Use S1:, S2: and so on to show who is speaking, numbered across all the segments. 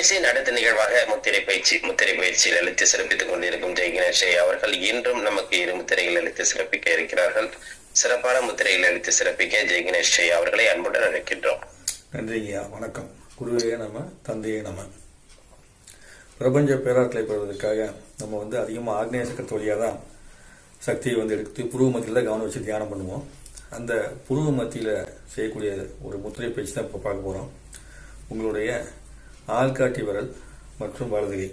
S1: நிகழ்ச்சியின் அடுத்த நிகழ்வாக முத்திரை பயிற்சி முத்திரை பயிற்சியில் அளித்து சிறப்பித்துக் கொண்டிருக்கும் ஜெய் கணேஷை அவர்கள் இன்றும் நமக்கு இரு முத்திரைகள் அளித்து சிறப்பிக்க இருக்கிறார்கள். சிறப்பான முத்திரைகள் அளித்து சிறப்பிக்க ஜெய் கணேஷ் அவர்களை அன்புடன் அழைக்கின்றோம்.
S2: நன்றிங்கய்யா வணக்கம். குருவே நம தந்தையே நம. பிரபஞ்ச பேராற்றலை பெறுவதற்காக நம்ம வந்து அதிகமாக ஆக்னேய சக்கரத்து வழியாக தான் சக்தியை வந்து எடுத்து புருவ மத்தியில் தான் கவனம் வச்சு தியானம் பண்ணுவோம். அந்த புருவ மத்தியில் செய்யக்கூடிய ஒரு முத்திரை பயிற்சி தான் இப்போ பார்க்க போகிறோம் உங்களுடைய ஆள்காட்டி விரல் மற்றும் வலது கை.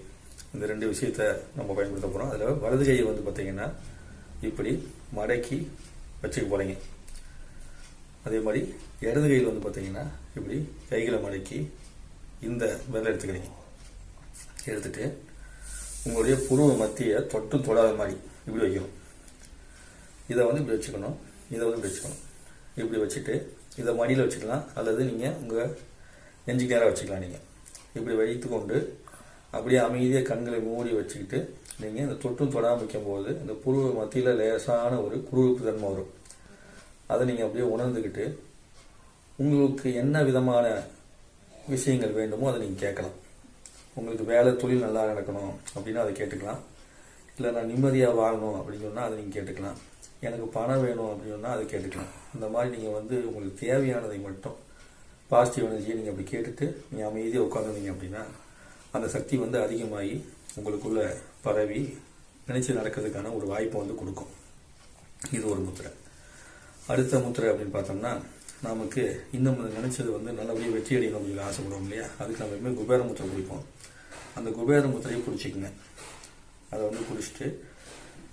S2: இந்த ரெண்டு விஷயத்த நம்ம பயன்படுத்த போகிறோம் அதில் வலது கையை வந்து பார்த்தீங்கன்னா இப்படி மடக்கி வச்சுக்க போகிறீங்க அதே மாதிரி இடது கையில் வந்து பார்த்தீங்கன்னா இப்படி கைகளை மடக்கி இந்த விரலை எடுத்துக்கிறீங்க. எடுத்துட்டு உங்களுடைய புருவ மத்திய தொட்டும் தொடாத மாதிரி இப்படி வைக்கணும். இதை வந்து இப்படி வச்சுக்கணும். இதை வந்து இப்படி வச்சுக்கணும். இப்படி வச்சுட்டு இதை மடியில் வச்சுக்கலாம். அல்லது நீங்கள் உங்கள் நெஞ்சுக்கு நேராக வச்சுக்கலாம் நீங்கள் இப்படி வைத்து கொண்டு அப்படியே அமைதியாக கண்களை மூடி வச்சுக்கிட்டு நீங்கள் இந்த தொட்டும் தொடாமல் வைக்கும்போது இந்த புழு மத்தியில் லேசான ஒரு குறுகுப்பு தன்மை வரும். அதை நீங்கள் அப்படியே உணர்ந்துக்கிட்டு உங்களுக்கு என்ன விதமான விஷயங்கள் வேண்டுமோ அதை நீங்கள் கேட்கலாம். உங்களுக்கு வேலை தொழில் நல்லா நடக்கணும் அப்படின்னா அதை கேட்டுக்கலாம். இல்லை நான் நிம்மதியாக வாழணும் அப்படின்னு சொன்னால் அதை நீங்கள் கேட்டுக்கலாம். எனக்கு பணம் வேணும் அப்படின்னு சொன்னால் அதை கேட்டுக்கலாம். இந்த மாதிரி நீங்கள் வந்து உங்களுக்கு தேவையானதை மட்டும் பாசிட்டிவ் எனர்ஜியை நீங்கள் அப்படி கேட்டுட்டு நீங்கள் அமைதியாக உட்காந்துருந்தீங்க அப்படின்னா அந்த சக்தி வந்து அதிகமாகி உங்களுக்குள்ள பரவி நினைச்சு நடக்கிறதுக்கான ஒரு வாய்ப்பை வந்து கொடுக்கும். இது ஒரு முத்திரை. அடுத்த முத்திரை அப்படின்னு பார்த்தோம்னா நமக்கு இன்னும் நினைச்சது வந்து நல்லபடியாக வெற்றி அடையணும் அப்படின்னு ஆசைப்படுவோம் இல்லையா? அதுக்கு நம்ம எப்பவுமே குபேர முத்திரை பிடிப்போம் அந்த குபேர முத்திரையை பிடிச்சிக்கங்க அதை வந்து குடிச்சிட்டு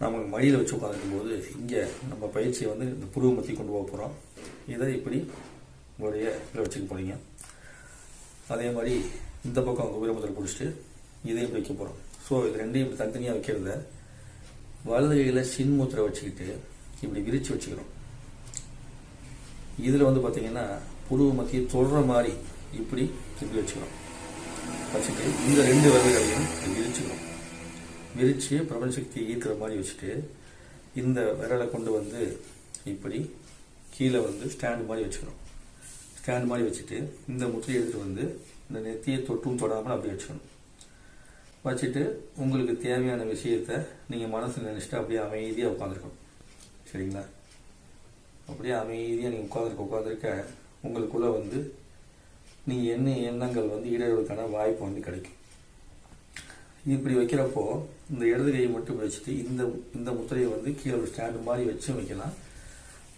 S2: நமக்கு மடியில் வச்சு உட்காந்துருக்கும் போது இங்கே நம்ம பயிற்சியை வந்து இந்த புருவ மத்தி கொண்டு போக போகிறோம் இதை இப்படி உங்களுடைய இதில் வச்சுக்க போகிறீங்க அதே மாதிரி இந்த பக்கம் குபேர முத்திரை பிடிச்சிட்டு இதையும் வைக்க போகிறோம் ஸோ இது ரெண்டையும் இப்படி தனித்தனியாக வைக்கிறத வலது கையில் சின்மூத்திரை வச்சுக்கிட்டு இப்படி விரித்து வச்சுக்கிறோம் இதில் வந்து பார்த்தீங்கன்னா புருவ மத்திய தொடுற மாதிரி இப்படி திருப்பி வச்சுக்கிறோம் வச்சுட்டு இந்த ரெண்டு விரல்களையும் விரிச்சுக்கிறோம் விரித்து பிரபஞ்ச சக்தியை ஈர்க்கிற மாதிரி வச்சுட்டு இந்த விரலை கொண்டு வந்து இப்படி கீழே வந்து ஸ்டாண்டு மாதிரி வச்சுக்கிறோம் ஸ்டாண்ட் மாதிரி வச்சுட்டு இந்த முத்திரையை எடுத்துட்டு வந்து இந்த நெத்தியை தொட்டும் தொடாமல் அப்படி வச்சுக்கணும். வச்சுட்டு உங்களுக்கு தேவையான விஷயத்த நீங்கள் மனசில் நினச்சிட்டு அப்படியே அமைதியாக உட்காந்துருக்கணும் சரிங்களா? அப்படியே அமைதியாக நீங்கள் உட்காந்துருக்க உட்காந்துருக்க உங்களுக்குள்ளே வந்து நீங்கள் என்ன எண்ணங்கள் வந்து ஈடுபடுறதுக்கான வாய்ப்பு வந்து கிடைக்கும். இப்படி வைக்கிறப்போ இந்த இடது கையை மட்டும் வச்சுட்டு இந்த இந்த முத்திரையை வந்து கீழே ஒரு ஸ்டாண்டு மாதிரி வச்சும் வைக்கலாம்.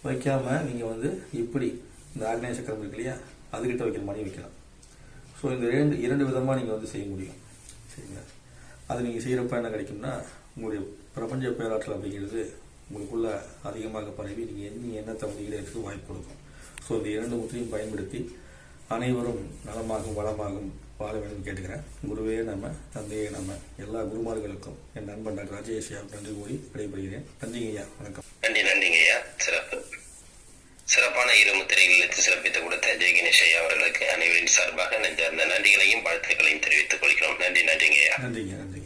S2: வைக்காமல் நீங்கள் வந்து இப்படி இந்த ஆக்னேய சக்கரம் இருக்கு இல்லையா? அதுக்கிட்ட வைக்கிற மாதிரி வைக்கலாம். ஸோ இந்த ரெண்டு இரண்டு விதமாக நீங்கள் வந்து செய்ய முடியும். சரிங்களா? அது நீங்கள் செய்கிறப்ப என்ன கிடைக்கும்னா உங்களுடைய பிரபஞ்ச பேராற்றல் அப்படிங்கிறது உங்களுக்குள்ள அதிகமாக பரவி நீங்கள் எண்ணி எண்ணத்தை வந்து ஈடேற்று வாய்ப்பு கொடுக்கும். ஸோ இந்த இரண்டு முத்திரையும் பயன்படுத்தி அனைவரும் நலமாகவும் வளமாகவும் வாழ வேண்டும் கேட்டுக்கிறேன். குருவே நம்ம தந்தையே நம்ம எல்லா குருமார்களுக்கும் என் நண்பன் டாக்டர் ராஜேஷ் நன்றி கூறி விடைபெறுகிறேன். நன்றிங்க ஐயா. வணக்கம்.
S1: நன்றி நன்றிங்க ஐயா. சிறப்பு. சிறப்பான இரு முத்திரைகள் எடுத்து சிறப்பித்து கொடுத்த ஜெய் கணேஷ் ஐயா அவர்களுக்கு அனைவரின் சார்பாக நெஞ்சார்ந்த நன்றிகளையும் வாழ்த்துக்களையும் தெரிவித்துக் கொள்கிறோம். நன்றி நன்றிங்க ஐயா
S2: நன்றிங்க நன்றி.